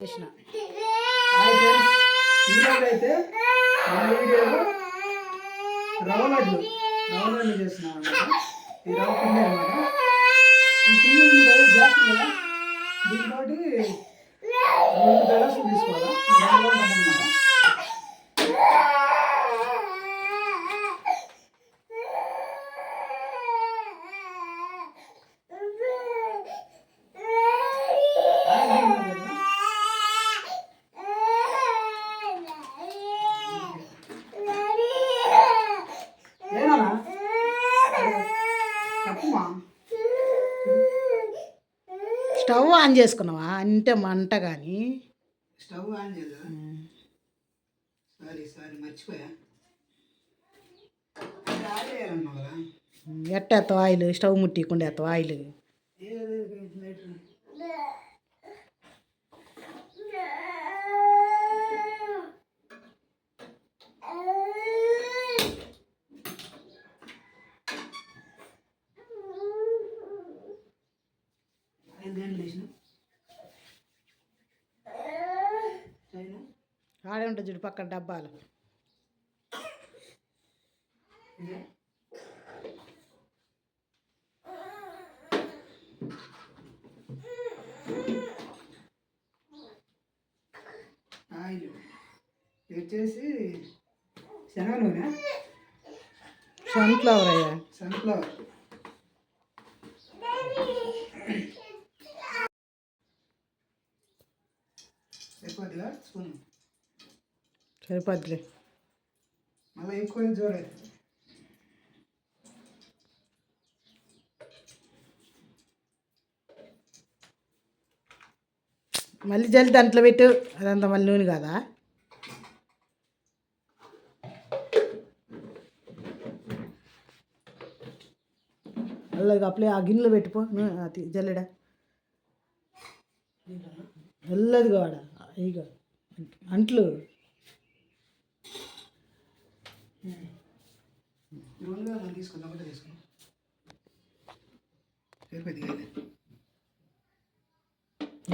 చేసిన. అయితే మన వీడియోలో రవ్వ లడ్లు రవ్వ లడ్లు చేస్తున్నాం అనమాట. ఈ రవ్వ పిండి అనమాట. ఈ పిండి ఉంది కదా గ్యాస్ కదా దీంతో రెండు గ్లాసులు తీసుకోవాలా? దానిలో అనమాట. ఆన్ చేసుకున్నావా? అంటే మంట కానీ స్టవ్ ఆన్ సారీ సారీ మర్చిపోయా. ఆయిల్? స్టవ్ ముట్టికుండా ఎత్తావు ఆయిల్? ఏది లైటర్ దేంట్లో వేసిన చైనా ఆడే ఉంటుంది చూడు పక్కన డబ్బాలు. ఆయిల్. ఇది వచ్చేసి శనగ నూనె సన్ఫ్లవర్ అయ్యా సన్ఫ్లవర్ సరిపోద్దిగా స్పూన్. సరిపోద్దిలే. మళ్ళీ ఎక్కువ జోరు. మళ్ళీ జల్ది దాంట్లో పెట్టు. అదంతా మళ్ళీ నూనె కాదా? మళ్ళీ అప్పుడే ఆ గిన్నెలో పెట్టుకో. జల్లెడ. వెళ్ళదు కాడ ఇక అంట్లు. రెండుగా మనం తీసుకుందాం ఒకటే తీసుకుందాం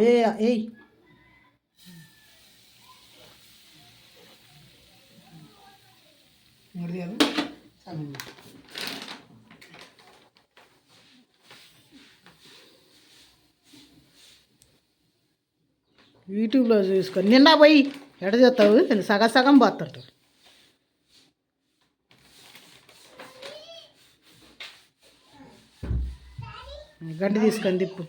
ఏ ఏయ్. తీయాలి? చాలు యూట్యూబ్లో చూసుకొని నిన్న పోయి ఎడ చేస్తావు? సగం సగం పోతుంటావు. గంట తీసుకొని తిప్పు.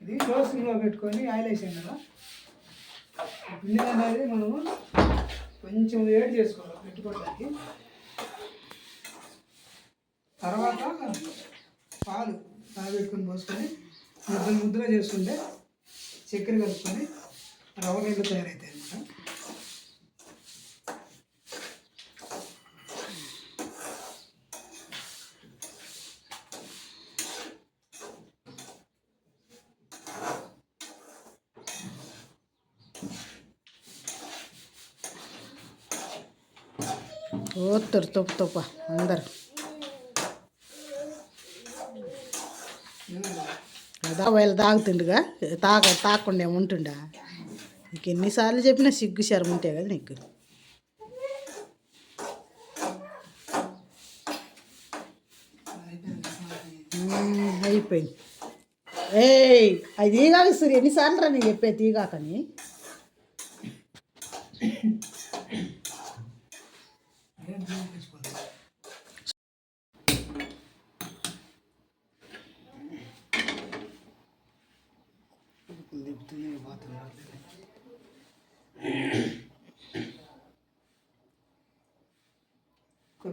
ఇది క్లోసింగ్లో పెట్టుకొని ఆయిల్ వేసాం కదా. పిండి అనేది మనము కొంచెం వేడి చేసుకోవాలి పెట్టుకోవడానికి తర్వాత పాలు పాలు పెట్టుకొని పోసుకొని ముద్దలు ముద్దగా చేసుకుంటే చక్కెర కలుపుకొని రవ్వ నీళ్ళు తయారవుతాయి అన్నమాట. ఓత్తరు తొప్ప తొప్ప అందరు. అదా వీళ్ళు తాగుతుండగా తాగ తాగకుండా ఏముంటుండా నీకు ఎన్నిసార్లు చెప్పినా సిగ్గు శరం ఉంటే కదా నీకు. అయిపోయింది. ఏయ్ అది తీగాక సూర్య ఎన్నిసార్లు రా నేను చెప్పే తీగాకని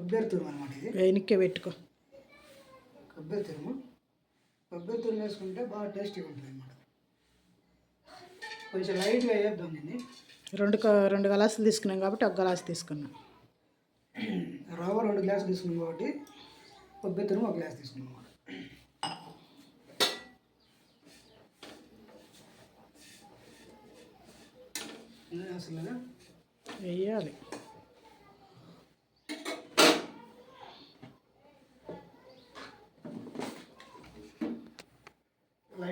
కొబ్బరి తురుము అనమాట ఇది వెనక్కి పెట్టుకో. కొబ్బరి తురుము కొబ్బరి తురుము వేసుకుంటే బాగా టేస్టీగా ఉంటుంది అనమాట కొంచెం లైట్గా వేద్దాం దీన్ని. రెండు రెండు గ్లాసులు తీసుకున్నాం కాబట్టి ఒక గ్లాసు తీసుకున్నాం. రవ్వ రెండు గ్లాసులు తీసుకున్నాం కాబట్టి కొబ్బరి తురుము ఒక గ్లాస్ తీసుకున్నాం అనమాట అసలు వేయాలి.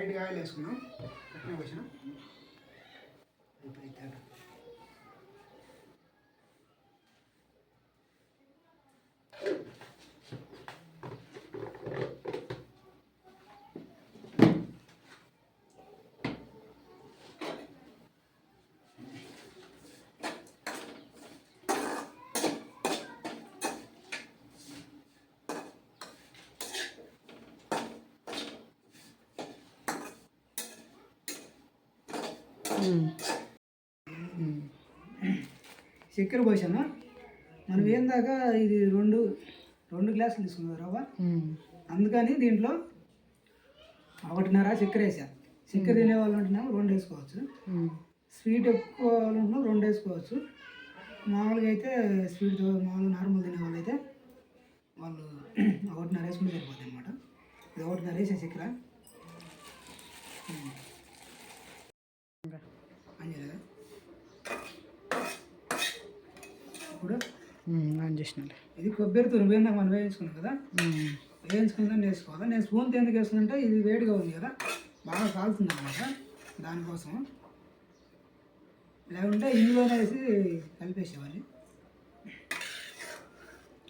లైట్గా ఆయిల్ వేసుకున్నాం అట్నే పోసిన చక్కెర పోసాను మనం ఏందాక ఇది రెండు రెండు గ్లాసులు తీసుకున్నాం రవ్వ. అందుకని దీంట్లో ఒకటిన్నర చక్కెర వేసా చక్కెర తినే వాళ్ళు ఉంటున్నాము రెండు వేసుకోవచ్చు. స్వీట్ ఎక్కువ వాళ్ళు ఉంటున్నాం రెండు వేసుకోవచ్చు. మామూలుగా అయితే స్వీట్ మామూలు నార్మల్ తినే వాళ్ళు అయితే వాళ్ళు ఒకటిన్నర వేసుకుంటే సరిపోతుంది అనమాట ఇది ఒకటిన్నర వేసే చక్కెర. ఇప్పుడు. ఆన్ చేసినాలే. ఇది కొబ్బరి తురుము వేయిందాక మనం వేయించుకున్నాం కదా. వేయించుకుందాం వేసుకోవాలి? నేను స్పూన్తో ఎందుకు వేసుకుంటే ఇది వేడిగా ఉంది కదా? బాగా కాలుతుంది అనమాట దానికోసం లేకుంటే ఇందులోనే వేసి కలిపేసేవాళ్ళు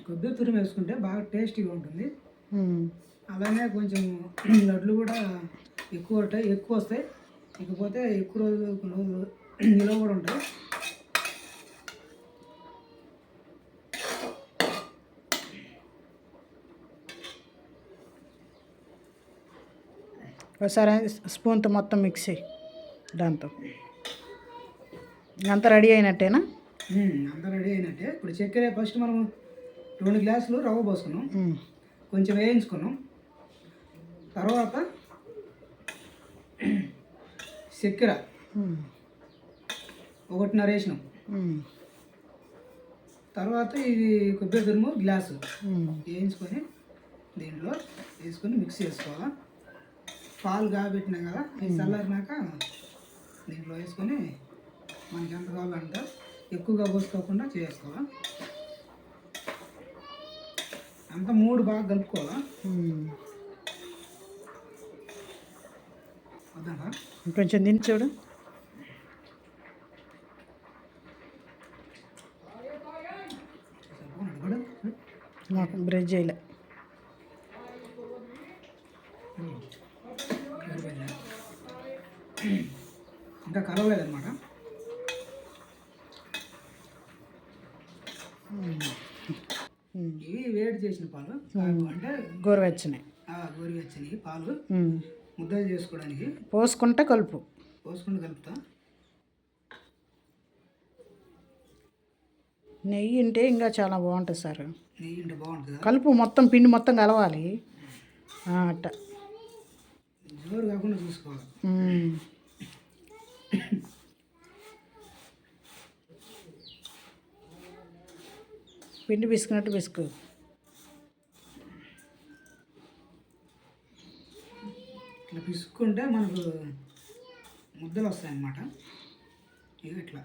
కొబ్బరి తురుము వేసుకుంటే బాగా టేస్టీగా ఉంటుంది. అలానే కొంచెం లడ్లు కూడా ఎక్కువ ఎక్కువ వస్తాయి. ఇకపోతే ఎక్కువ రోజులు కొన్ని రోజులు నిలవ కూడా ఉంటాయి ఒకసారి స్పూన్తో మొత్తం మిక్స్ చేయి దాంతో. అంతా రెడీ అయినట్టేనా? అంతా రెడీ అయినట్టే. ఇప్పుడు చక్కెర ఫస్ట్ మనం రెండు గ్లాసులు రవ్వ పోసుకున్నాం. కొంచెం వేయించుకున్నాం. తర్వాత చక్కెర. ఒకటిన్నర వేసినాం. తర్వాత ఇది కొబ్బరి తురుము గ్లాసు. వేయించుకొని దీంట్లో వేసుకొని మిక్స్ చేసుకోవాలా? పాలు కాబెట్టినాం కదా ఇది చల్లారినాక దీంట్లో వేసుకొని మనకి ఎంత కావాలంటే ఎక్కువగా పోసుకోకుండా చేసుకోవాలా? అంత మూడు బాగా కలుపుకోవాలా? తిని చూడు. నాకు చేయలే? ఇంకా కలవలేదన్నమాట. ఇవి వేడి చేసిన పాలు. అంటే గోరువెచ్చని. ఆ గోరువెచ్చని పాలు. ముద్దలు చేసుకోవడానికి? పోసుకుంటే కలుపు. పోసుకుంటూ కలుపుతా? నెయ్యి ఉంటే ఇంకా చాలా బాగుంటుంది సార్. నెయ్యి ఉంటే బాగుంటుంది? కలుపు మొత్తం పిండి మొత్తం కలవాలి. అట్ట. జోరు కాకుండా చూసుకోవాలి. పిండి పిసుకున్నట్టు పిసుకు. ఇట్లా పిసుక్కుంటే మనకు ముద్దలు వస్తాయన్నమాట. ఇవి ఇట్లా.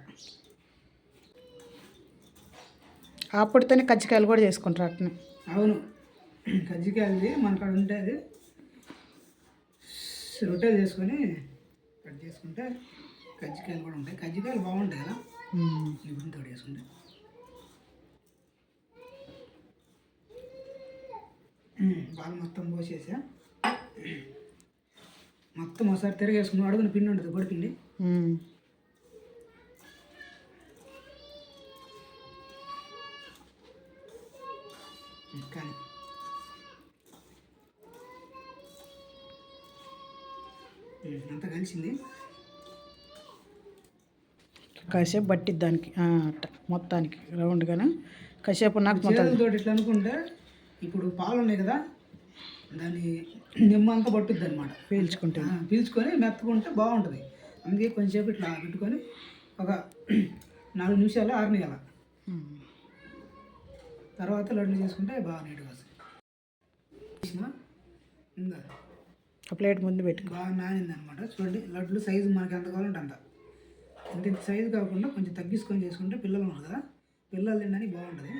అప్పటితోనే కజ్జికాయలు కూడా చేసుకుంటారు అట్నే. అవును. కజ్జికాయలది మన కాడ ఉంటే అది రొట్టెలు చేసుకొని కట్ చేసుకుంటే కజ్జికాయలు కూడా ఉంటాయి. కజ్జికాయలు బాగుంటాయి కదా? చేసుకుంటే. ఉమ్, పాలు మొత్తం పోసేసా మొత్తం ఒకసారి తిరగేసుకుని అడుగున పిండి ఉంటుంది పొడి పిండి. ఉమ్. కానీ అంతా కలిసింది. కాసేపు పట్టిద్ది దానికి అట్ట మొత్తానికి రౌండ్గాను? కాసేపు నాకు మొత్తం చేతులతో ఇట్లా అనుకుంటే ఇప్పుడు పాలు ఉన్నాయి కదా దాన్ని నిమ్మ అంతా పట్టుద్ది అనమాట పీల్చుకుంటే పీల్చుకొని మెత్తకుంటే బాగుంటుంది. అందుకే కొంచెంసేపు ఇట్లా పెట్టుకొని ఒక నాలుగు నిమిషాలు ఆరనియాల. తర్వాత లడ్లు చేసుకుంటే బాగా నీట్గా ఒక ప్లేట్ ముందు పెట్టుకో బాగా నానింది అనమాట చూడండి లడ్లు సైజు మనకి ఎంత కావాలంటే అంత. ఇంత సైజు కాకుండా కొంచెం తగ్గించుకొని చేసుకుంటే పిల్లలు ఉన్నారు కదా. పిల్లలు తినడానికి బాగుంటుంది.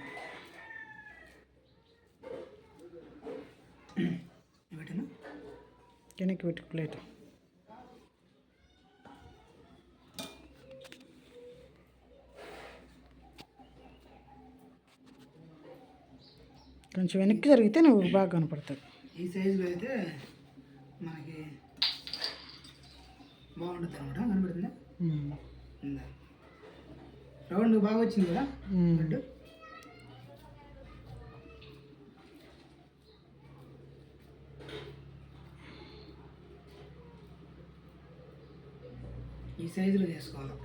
వెనక్కి పెట్టు ప్లేట్. కొంచెం వెనక్కి జరిగితే నువ్వు బాగా కనపడుతుంది ఈ సైజులో అయితే మనకి బాగుంటుంది అనమాట. ఉందా? రౌండ్ బాగా వచ్చింది కదా? ఈ సైజులో చేసుకోవాలి.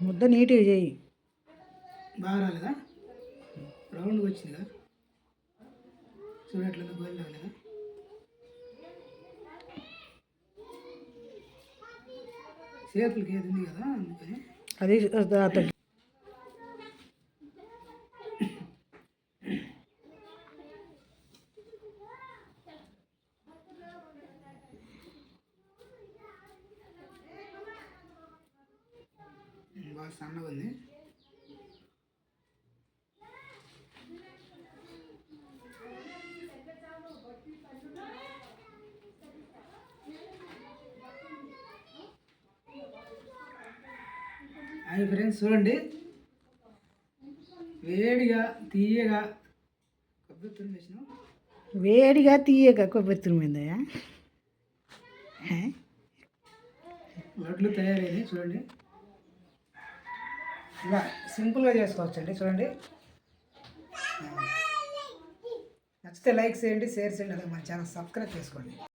ముద్ద నీట్గా చేయి. బాగా రాలేదా? రౌండ్గా వచ్చింది? కదా చూడట్లేదు గోల్ రాలేదా? చేతులకి ఏది ఉంది కదా అందుకని. అది బాగా సన్నగా ఉంది. అవి ఫ్రెండ్స్ చూడండి. వేడిగా తీయగా కొబ్బరి తురుము వేసినాం వేడిగా తీయక కొబ్బరి తురిమిందయ్యా లడ్లు తయారైంది చూడండి. ఇలా సింపుల్గా చేసుకోవచ్చండి. చూడండి. నచ్చితే లైక్ చేయండి షేర్ చేయండి అలాగే మన ఛానల్ సబ్స్క్రైబ్ చేసుకోండి.